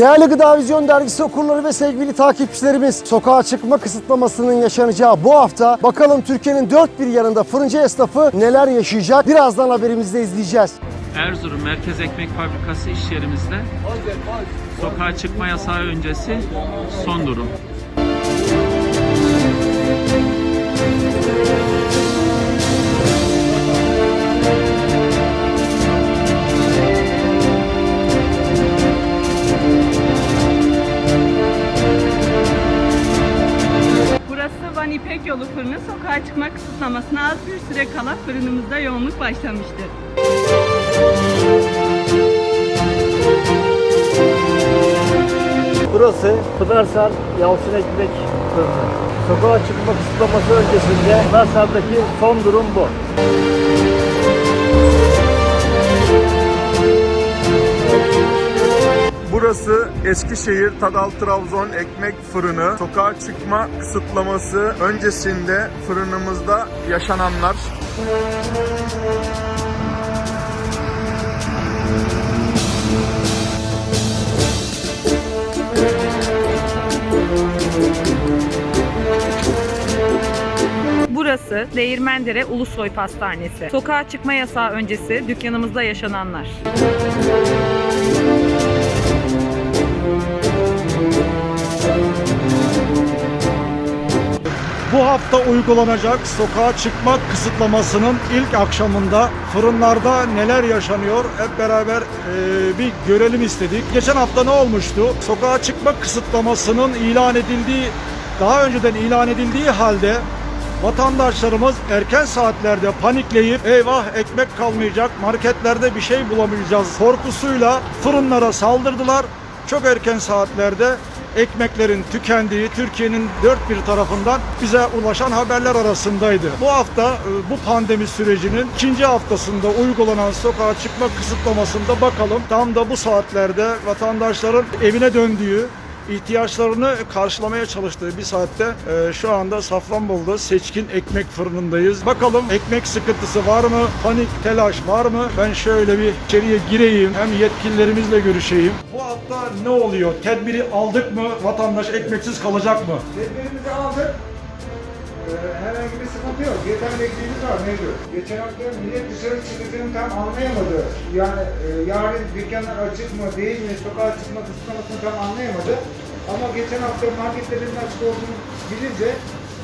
Değerli Gıda Vizyon Dergisi okurları ve sevgili takipçilerimiz, sokağa çıkma kısıtlamasının yaşanacağı bu hafta bakalım Türkiye'nin dört bir yanında fırıncı esnafı neler yaşayacak? Birazdan haberimizde izleyeceğiz. Erzurum Merkez Ekmek Fabrikası iş yerimizde sokağa çıkma yasağı öncesi son durum. Yolu fırını sokağa çıkma kısıtlamasına az bir süre kala fırınımızda yoğunluk başlamıştır. Burası Pınarsar Yalçın Ekmek Fırını. Sokağa çıkma kısıtlaması öncesinde Pınarsar'daki son durum bu. Burası Eskişehir Tadal Trabzon Ekmek Fırını. Sokağa çıkma kısıtlaması öncesinde fırınımızda yaşananlar. Burası Değirmendere Ulusoy Pastanesi. Sokağa çıkma yasağı öncesi dükkanımızda yaşananlar. Bu hafta uygulanacak sokağa çıkma kısıtlamasının ilk akşamında fırınlarda neler yaşanıyor hep beraber e, bir görelim istedik. Geçen hafta ne olmuştu? Sokağa çıkma kısıtlamasının ilan edildiği, daha önceden ilan edildiği halde vatandaşlarımız erken saatlerde panikleyip eyvah ekmek kalmayacak, marketlerde bir şey bulamayacağız korkusuyla fırınlara saldırdılar. Çok erken saatlerde ekmeklerin tükendiği Türkiye'nin dört bir tarafından bize ulaşan haberler arasındaydı. Bu hafta e, bu pandemi sürecinin ikinci haftasında uygulanan sokağa çıkma kısıtlamasında bakalım tam da bu saatlerde vatandaşların evine döndüğü ihtiyaçlarını karşılamaya çalıştığı bir saatte e, şu anda Safranbolu'da Seçkin Ekmek Fırını'ndayız. Bakalım ekmek sıkıntısı var mı? Panik, telaş var mı? Ben şöyle bir içeriye gireyim. Hem yetkililerimizle görüşeyim. Bu hafta ne oluyor? Tedbiri aldık mı? Vatandaş ekmeksiz kalacak mı? Tedbirimizi aldık. Ee, herhangi bir sıkıntı yok. Yeter bekliğimiz var mevcut. Geçen hafta millet dışarı çıktığını tam anlayamadı. Yani e, yarın dükkanlar açık mı değil mi, sokağa çıkma kısıtlamasını tam anlayamadı. Ama geçen hafta marketlerin açık olduğunu bilince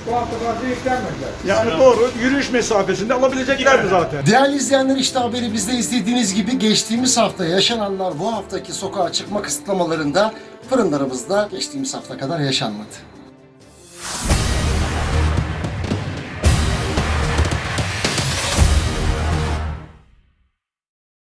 bu hafta fazla yüklenmediler. Yani doğru yürüyüş mesafesinde alabileceklerdi zaten. Değerli izleyenler işte haberi bizde izlediğiniz gibi geçtiğimiz hafta yaşananlar bu haftaki sokağa çıkma kısıtlamalarında fırınlarımızda geçtiğimiz hafta kadar yaşanmadı.